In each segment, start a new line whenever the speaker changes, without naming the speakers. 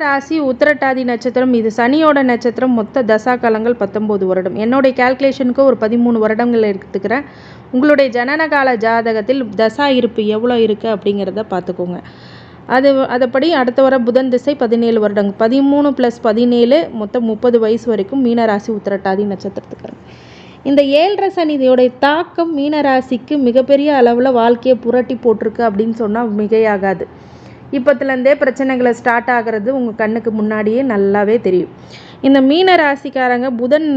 ராசி உத்திரட்டாதி நட்சத்திரம். இது சனியோட நட்சத்திரம். மொத்த தசா காலங்கள் பத்தொம்போது வருடம். என்னுடைய கால்குலேஷனுக்கு ஒரு பதிமூணு வருடங்கள் எடுத்துக்கிறேன். உங்களுடைய ஜனனகால ஜாதகத்தில் தசா இருப்பு எவ்வளோ இருக்குது அப்படிங்கிறத பார்த்துக்கோங்க. அது அதைப்படி அடுத்த வர புதன் திசை பதினேழு வருடங்கள் பதிமூணு ப்ளஸ் பதினேழு மொத்தம் முப்பது வயசு வரைக்கும் மீனராசி உத்திரட்டாதி நட்சத்திரத்துக்கு. இந்த ஏழரை சனிதையோடைய தாக்கம் மீனராசிக்கு மிகப்பெரிய அளவில் வாழ்க்கையை புரட்டி போட்டிருக்கு அப்படின்னு சொன்னால் மிகையாகாது. இப்போத்துலேருந்தே பிரச்சனைகளை ஸ்டார்ட் ஆகிறது உங்கள் கண்ணுக்கு முன்னாடியே நல்லாவே தெரியும். இந்த மீன ராசிக்காரங்க புதன்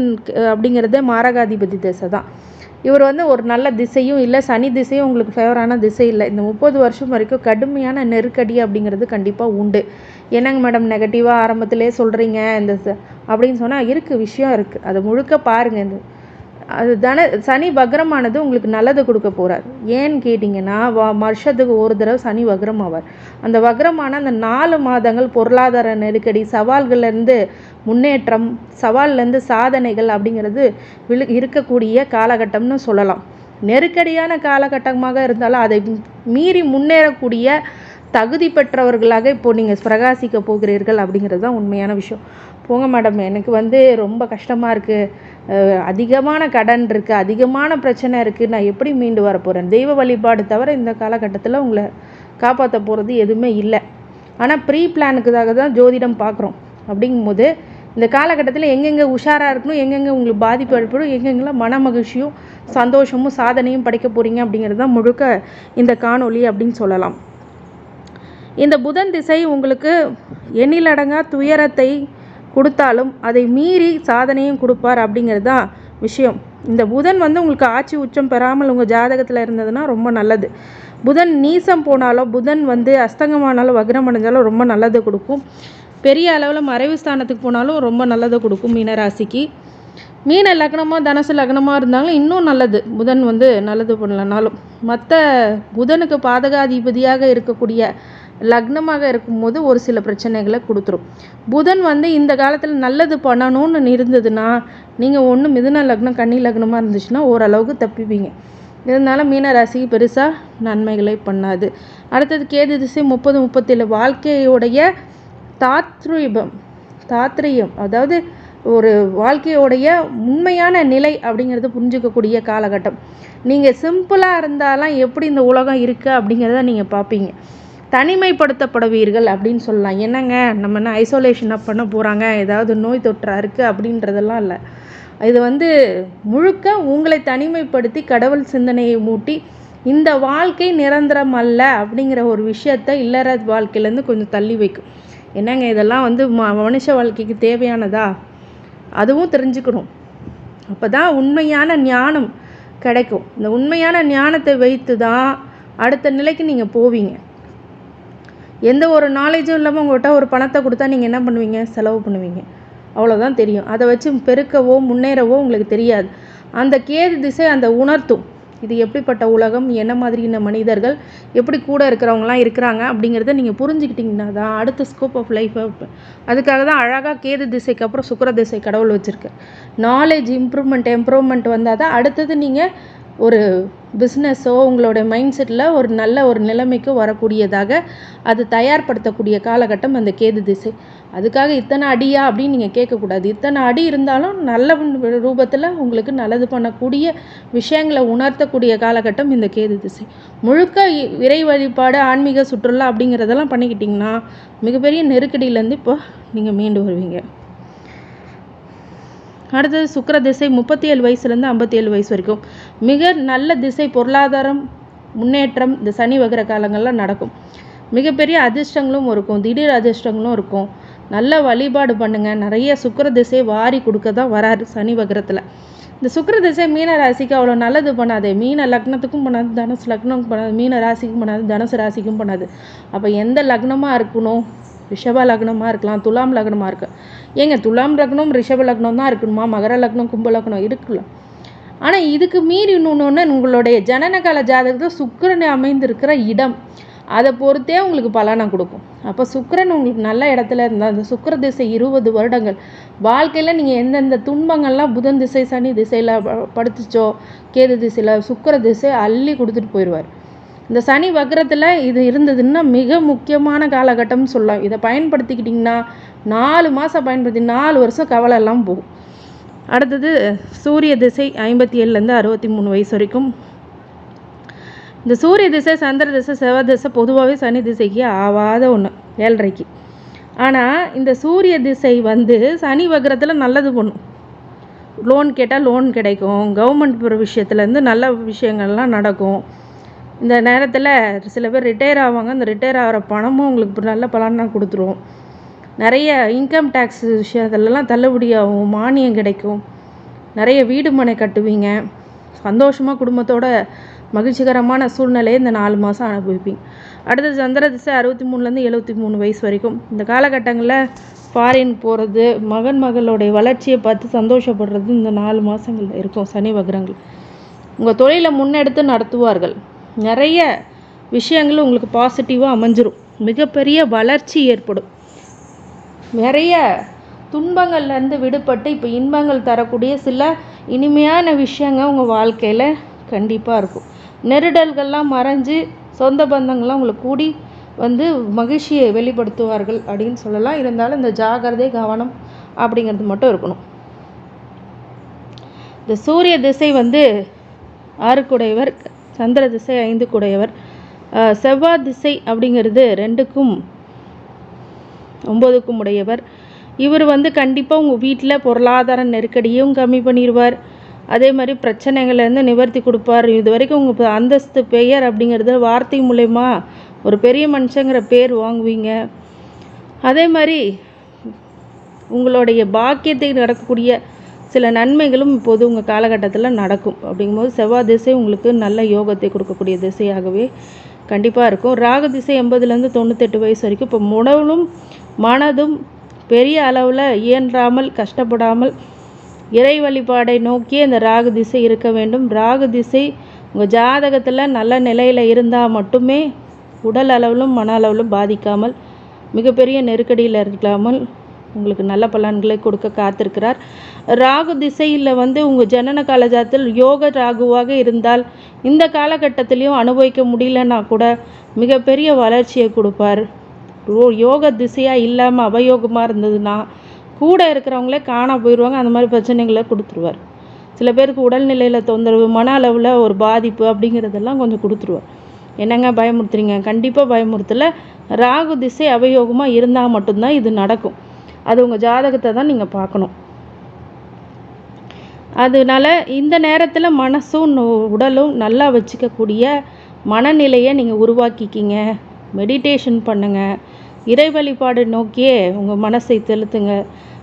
அப்படிங்கிறதே மாரகாதிபதி திசை தான். இவர் வந்து ஒரு நல்ல திசையும் இல்லை சனி திசையும் உங்களுக்கு ஃபேவரான திசை இல்லை. இந்த முப்பது வருஷம் வரைக்கும் கடுமையான நெருக்கடி அப்படிங்கிறது கண்டிப்பாக உண்டு. என்னங்க மேடம் நெகட்டிவாக ஆரம்பத்திலே சொல்கிறீங்க இந்த அப்படின்னு சொன்னால் இருக்குது விஷயம் இருக்குது அதை முழுக்க பாருங்கள் இந்த அது தன சனி வக்ரமானது உங்களுக்கு நல்லது கொடுக்க போகிறார் ஏன்னு கேட்டிங்கன்னா வருஷத்துக்கு ஒரு தடவை சனி வக்ரம் ஆவார். அந்த வக்ரமான அந்த நாலு மாதங்கள் பொருளாதார நெருக்கடி சவால்கள்லேருந்து முன்னேற்றம் சவால்லேருந்து சாதனைகள் அப்படிங்கிறது விழு இருக்கக்கூடிய காலகட்டம்னு சொல்லலாம். நெருக்கடியான காலகட்டமாக இருந்தாலும் அதை மீறி முன்னேறக்கூடிய தகுதி பெற்றவர்களாக இப்போது நீங்கள் பிரகாசிக்க போகிறீர்கள் அப்படிங்கிறது தான் உண்மையான விஷயம். போங்க மேடம் எனக்கு வந்து ரொம்ப கஷ்டமாக இருக்குது அதிகமான கடன் இருக்குது அதிகமான பிரச்சனை இருக்குது நான் எப்படி மீண்டு வர போகிறேன் தெய்வ வழிபாடு தவிர இந்த காலகட்டத்தில் உங்களை காப்பாற்ற போகிறது எதுவுமே இல்லை. ஆனால் ப்ரீ பிளானுக்குதாக தான் ஜோதிடம் பார்க்குறோம் அப்படிங்கும்போது இந்த காலகட்டத்தில் எங்கெங்கே உஷாராக இருக்கணும் எங்கெங்கே உங்களுக்கு பாதிப்பு ஏற்படும் எங்கெங்கெல்லாம் மன மகிழ்ச்சியும் சந்தோஷமும் சாதனையும் படைக்க போகிறீங்க அப்படிங்கிறது தான் முழுக்க இந்த காணொலி அப்படின்னு சொல்லலாம். இந்த புதன் திசை உங்களுக்கு எண்ணிலடங்கா துயரத்தை கொடுத்தாலும் அதை மீறி சாதனையும் கொடுப்பார் அப்படிங்கிறது தான் விஷயம். இந்த புதன் வந்து உங்களுக்கு ஆட்சி உச்சம் பெறாமல் உங்கள் ஜாதகத்தில் இருந்ததுன்னா ரொம்ப நல்லது. புதன் நீசம் போனாலும் புதன் வந்து அஸ்தங்கமானாலும் வக்ரம் அடைஞ்சாலும் ரொம்ப நல்லது கொடுக்கும். பெரிய அளவில் மறைவு ஸ்தானத்துக்கு போனாலும் ரொம்ப நல்லதை கொடுக்கும் மீனராசிக்கு. மீன லக்னமாக தனசு லக்னமாக இருந்தாலும் இன்னும் நல்லது. புதன் வந்து நல்லது பண்ணலனாலும். மற்ற புதனுக்கு பாதகாதிபதியாக இருக்கக்கூடிய லக்னமாக இருக்கும்போது ஒரு சில பிரச்சனைகளை கொடுத்துரும். புதன் வந்து இந்த காலத்தில் நல்லது பண்ணணும்னு இருந்ததுன்னா நீங்கள் ஒன்று மிதுன லக்னம் கன்னி லக்னமாக இருந்துச்சுன்னா ஓரளவுக்கு தப்பிப்பீங்க. இருந்தாலும் மீன ராசிக்கு பெருசாக நன்மைகளை பண்ணாது. அடுத்தது கேது திசை முப்பது முப்பத்தேழு. வாழ்க்கையுடைய தாத்ரீபம் தாத்ரியம் அதாவது ஒரு வாழ்க்கையோடைய உண்மையான நிலை அப்படிங்கிறத புரிஞ்சுக்கக்கூடிய காலகட்டம். நீங்கள் சிம்பிளாக இருந்தாலும் எப்படி இந்த உலகம் இருக்குது அப்படிங்கிறத நீங்கள் பார்ப்பீங்க. தனிமைப்படுத்தப்படுவீர்கள் அப்படின்னு சொல்லலாம். என்னங்க? நம்ம என்ன ஐசோலேஷனாக பண்ண போகிறாங்க ஏதாவது நோய் தொற்றா இருக்குது அப்படின்றதெல்லாம் இல்லை. இது வந்து முழுக்க உங்களை தனிமைப்படுத்தி கடவுள் சிந்தனையை மூட்டி இந்த வாழ்க்கை நிரந்தரம் அல்ல அப்படிங்கிற ஒரு விஷயத்த இல்லற வாழ்க்கையிலேருந்து கொஞ்சம் தள்ளி வைக்கும். என்னங்க? இதெல்லாம் வந்து ம மனுஷ வாழ்க்கைக்கு தேவையானதா? அதுவும் தெரிஞ்சுக்கணும். அப்போ தான் உண்மையான ஞானம் கிடைக்கும். இந்த உண்மையான ஞானத்தை வைத்து தான் அடுத்த நிலைக்கு நீங்கள் போவீங்க. எந்த ஒரு நாலேஜும் இல்லாமல் உங்கள்கிட்ட ஒரு பணத்தை கொடுத்தா நீங்கள் என்ன பண்ணுவீங்க? செலவு பண்ணுவீங்க. அவ்வளோதான் தெரியும். அதை வச்சு பெருக்கவோ முன்னேறவோ உங்களுக்கு தெரியாது. அந்த கேது திசை அந்த உணர்த்தும். இது எப்படிப்பட்ட உலகம்? என்ன மாதிரியான மனிதர்கள்? எப்படி கூட இருக்கிறவங்களாம் இருக்கிறாங்க? அப்படிங்கிறத நீங்கள் புரிஞ்சுக்கிட்டிங்கன்னா தான் அடுத்த ஸ்கோப் ஆஃப் லைஃப் அதுக்காக தான் அழகாக கேது திசைக்கு அப்புறம் சுக்கர திசை கடவுள் வச்சுருக்கு. நாலேஜ் இம்ப்ரூவ்மெண்ட் எம்ப்ரூவ்மெண்ட் வந்தால் தான் அடுத்தது நீங்கள் ஒரு பிஸ்னஸோ உங்களோட மைண்ட் செட்டில் ஒரு நல்ல ஒரு நிலைமைக்கு வரக்கூடியதாக அது தயார்படுத்தக்கூடிய காலகட்டம் அந்த கேது திசை. அதுக்காக இத்தனை அடியா அப்படின்னு நீங்கள் கேட்கக்கூடாது. இத்தனை அடி இருந்தாலும் நல்ல ரூபத்தில் உங்களுக்கு நல்லது பண்ணக்கூடிய விஷயங்களை உணர்த்தக்கூடிய காலகட்டம் இந்த கேது திசை. முழுக்க இறை வழிபாடு ஆன்மீக சுற்றுலா அப்படிங்கிறதெல்லாம் பண்ணிக்கிட்டிங்கன்னா மிகப்பெரிய நெருக்கடியிலேருந்து இப்போ நீங்கள் மீண்டு வருவீங்க. அடுத்தது சுக்கர திசை முப்பத்தி ஏழு வயசுலேருந்து ஐம்பத்தி ஏழு வயசு வரைக்கும். மிக நல்ல திசை பொருளாதாரம் முன்னேற்றம் இந்த சனி வகிற காலங்களில் நடக்கும். மிகப்பெரிய அதிர்ஷ்டங்களும் இருக்கும் திடீர் அதிர்ஷ்டங்களும் இருக்கும். நல்ல வழிபாடு பண்ணுங்கள் நிறைய சுக்கர திசை வாரி கொடுக்க தான் வராரு சனி வகரத்தில். இந்த சுக்கர திசை மீன ராசிக்கு அவ்வளோ நல்லது பண்ணாது. மீன லக்னத்துக்கும் பண்ணாது தனுசு லக்னம் பண்ணாது மீன ராசிக்கும் பண்ணாது தனுசு ராசிக்கும் பண்ணாது. அப்போ எந்த லக்னமாக இருக்கணும்? ரிஷப லக்னமாக இருக்கலாம் துலாம் லக்னமாக இருக்கு. ஏங்க துலாம் லக்னம் ரிஷப லக்னம் தான் இருக்கணுமா மகர லக்னம் கும்ப லக்னம் இருக்குல்ல. ஆனால் இதுக்கு மீறி இன்னொன்று உங்களுடைய ஜனனகால ஜாதகத்தில் சுக்கரன் அமைந்திருக்கிற இடம் அதை பொறுத்தே உங்களுக்கு பலனை கொடுக்கும். அப்போ சுக்கரன் உங்களுக்கு நல்ல இடத்துல இருந்தால் அந்த சுக்கர திசை இருபது வருடங்கள். வாழ்க்கையில் நீங்கள் எந்தெந்த துன்பங்கள்லாம் புதன் திசை சனி திசையில் படுத்துச்சோ கேது திசையில் சுக்கர திசை அள்ளி கொடுத்துட்டு போயிடுவார் இந்த சனி வக்கரத்தில் இது இருந்ததுன்னா மிக முக்கியமான காலகட்டம்னு சொல்லலாம். இதை பயன்படுத்திக்கிட்டிங்கன்னா நாலு மாதம் பயன்படுத்தி நாலு வருஷம் கவலை எல்லாம் போகும். அடுத்தது சூரிய திசை ஐம்பத்தி ஏழுலேருந்து அறுபத்தி மூணு வயசு வரைக்கும். இந்த சூரிய திசை சந்திர திசை செவ திசை பொதுவாகவே சனி திசைக்கு ஆவாத ஒன்று ஏழரைக்கு. ஆனால் இந்த சூரிய திசை வந்து சனி வக்ரத்தில் நல்லது பண்ணும் லோன் கேட்டால் லோன் கிடைக்கும். கவர்மெண்ட் விஷயத்துலேருந்து நல்ல விஷயங்கள்லாம் நடக்கும். இந்த நேரத்தில் சில பேர் ரிட்டையர் ஆவாங்க. அந்த ரிட்டையர் ஆகிற பணமும் உங்களுக்கு நல்ல பலனாக கொடுத்துருவோம் நிறைய இன்கம் டேக்ஸ் விஷயத்துலலாம் தள்ளுபடியாகும் மானியம் கிடைக்கும். நிறைய வீடு மனை கட்டுவீங்க. சந்தோஷமாக குடும்பத்தோட மகிழ்ச்சிகரமான சூழ்நிலையை இந்த நாலு மாதம் அனுபவிப்பீங்க. அடுத்தது சந்திர திசை அறுபத்தி மூணுலேருந்து எழுபத்தி மூணு வயசு வரைக்கும். இந்த காலகட்டங்களில் ஃபாரின் போகிறது மகன் மகளுடைய வளர்ச்சியை பார்த்து சந்தோஷப்படுறது இந்த நாலு மாதங்கள் இருக்கும். சனி வக்ரங்கள். உங்கள் தொழிலை முன்னெடுத்து நடத்துவார்கள். நிறைய விஷயங்கள் உங்களுக்கு பாசிட்டிவாக அமைஞ்சிரும். மிகப்பெரிய வளர்ச்சி ஏற்படும். நிறைய துன்பங்கள்லேருந்து விடுபட்டு இப்போ இன்பங்கள் தரக்கூடிய சில இனிமையான விஷயங்கள் உங்கள் வாழ்க்கையில் கண்டிப்பாக இருக்கும். நெருடல்கள்லாம் மறைஞ்சு சொந்த பந்தங்கள்லாம் உங்களை கூடி வந்து மகிழ்ச்சியை வெளிப்படுத்துவார்கள் அப்படின்னு சொல்லலாம். இருந்தாலும் இந்த ஜாகிரதை கவனம் அப்படிங்கிறது மட்டும் இருக்கணும். இந்த சூரிய திசை வந்து ஆறுக்குடையவர். சந்திர திசை ஐந்து கூடையவர். செவ்வாய் திசை அப்படிங்கிறது ரெண்டுக்கும் ஒம்பதுக்கும் உடையவர். இவர் வந்து கண்டிப்பாக உங்கள் வீட்டில் பொருளாதார நெருக்கடியும் கம்மி பண்ணிடுவார் அதே மாதிரி பிரச்சனைகள்லேருந்து நிவர்த்தி கொடுப்பார். இது வரைக்கும் உங்கள் அந்தஸ்து பெயர் அப்படிங்கிறது வார்த்தை மூலயமா ஒரு பெரிய மனுஷங்கிற பேர் வாங்குவீங்க. அதே மாதிரி உங்களுடைய பாக்கியத்தை நடக்கக்கூடிய சில நன்மைகளும் இப்போது உங்கள் காலகட்டத்தில் நடக்கும். அப்படிங்கும்போது செவ்வாய் திசை உங்களுக்கு நல்ல யோகத்தை கொடுக்கக்கூடிய திசையாகவே கண்டிப்பாக இருக்கும். ராகு திசை எண்பதுலேருந்து தொண்ணூத்தெட்டு வயசு வரைக்கும் இப்போ உணவும் மனதும் பெரிய அளவில் இயன்றாமல் கஷ்டப்படாமல் இறை வழிபாடை நோக்கி அந்த ராகு திசை இருக்க வேண்டும். ராகு திசை உங்கள் ஜாதகத்தில் நல்ல நிலையில் இருந்தால் மட்டுமே உடல் அளவிலும் மன அளவிலும் பாதிக்காமல் மிகப்பெரிய நெருக்கடியில் இருக்காமல் உங்களுக்கு நல்ல பலன்களை கொடுக்க காத்திருக்கிறார். ராகு திசையில் வந்து உங்கள் ஜனன காலஜாத்தில் யோக ராகுவாக இருந்தால் இந்த காலகட்டத்திலையும் அனுபவிக்க முடியலன்னா கூட மிகப்பெரிய வளர்ச்சியை கொடுப்பார். யோக திசையாக இல்லாமல் அவயோகமாக இருந்ததுன்னா கூட இருக்கிறவங்களே காண போயிடுவாங்க அந்த மாதிரி பிரச்சனைகளை கொடுத்துருவார். சில பேருக்கு உடல்நிலையில் தொந்தரவு மன அளவில் ஒரு பாதிப்பு அப்படிங்கிறதெல்லாம் கொஞ்சம் கொடுத்துருவார். என்னங்க பயமுறுத்துறீங்க? கண்டிப்பாக பயமுறுத்தலை. ராகு திசை அவயோகமாக இருந்தால் மட்டும்தான் இது நடக்கும். அது உங்கள் ஜாதகத்தை தான் நீங்கள் பார்க்கணும். அதனால் இந்த நேரத்தில் மனசும் உடலும் நல்லா வச்சுக்கக்கூடிய மனநிலையை நீங்கள் உருவாக்கிக்கிங்க. மெடிடேஷன் பண்ணுங்கள் இறை வழிபாடு நோக்கியே உங்கள் மனசை செலுத்துங்க.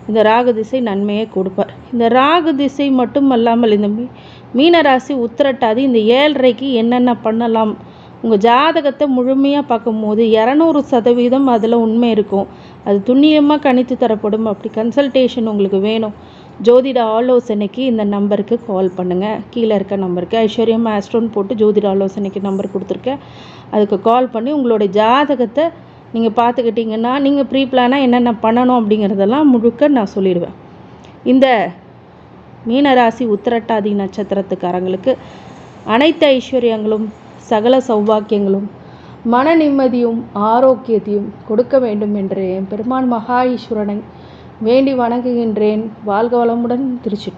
இந்த ராகு திசை நன்மையை கொடுப்பார். இந்த ராகு திசை மட்டும் அல்லாமல் இந்த மீ மீனராசி உத்திரட்டாதி இந்த ஏழரைக்கு என்னென்ன பண்ணலாம்? உங்கள் ஜாதகத்தை முழுமையாக பார்க்கும்போது இரநூறு சதவீதம் அதில் உண்மை இருக்கும். அது துல்லியமாக கணித்து தரப்படும். அப்படி கன்சல்டேஷன் உங்களுக்கு வேணும். ஜோதிட ஆலோசனைக்கு இந்த நம்பருக்கு கால் பண்ணுங்கள் கீழே இருக்க நம்பருக்கு ஐஸ்வர்யம் ஆஸ்ட்ரோன்னு போட்டு ஜோதிட ஆலோசனைக்கு நம்பர் கொடுத்துருக்கேன். அதுக்கு கால் பண்ணி உங்களோட ஜாதகத்தை நீங்கள் பார்த்துக்கிட்டிங்கன்னா நீங்கள் ப்ரீ பிளானாக என்னென்ன பண்ணணும் அப்படிங்கிறதெல்லாம் முழுக்க நான் சொல்லிடுவேன். இந்த மீனராசி உத்திரட்டாதி நட்சத்திரத்துக்காரங்களுக்கு அனைத்து ஐஸ்வர்யங்களும் சகல சௌபாக்கியங்களும் மன நிம்மதியும் ஆரோக்கியத்தையும் கொடுக்க வேண்டும் என்று என் பெருமான் மகா ஈஸ்வரனை வேண்டி வணங்குகின்றேன். வாழ்க வளமுடன் திருச்சி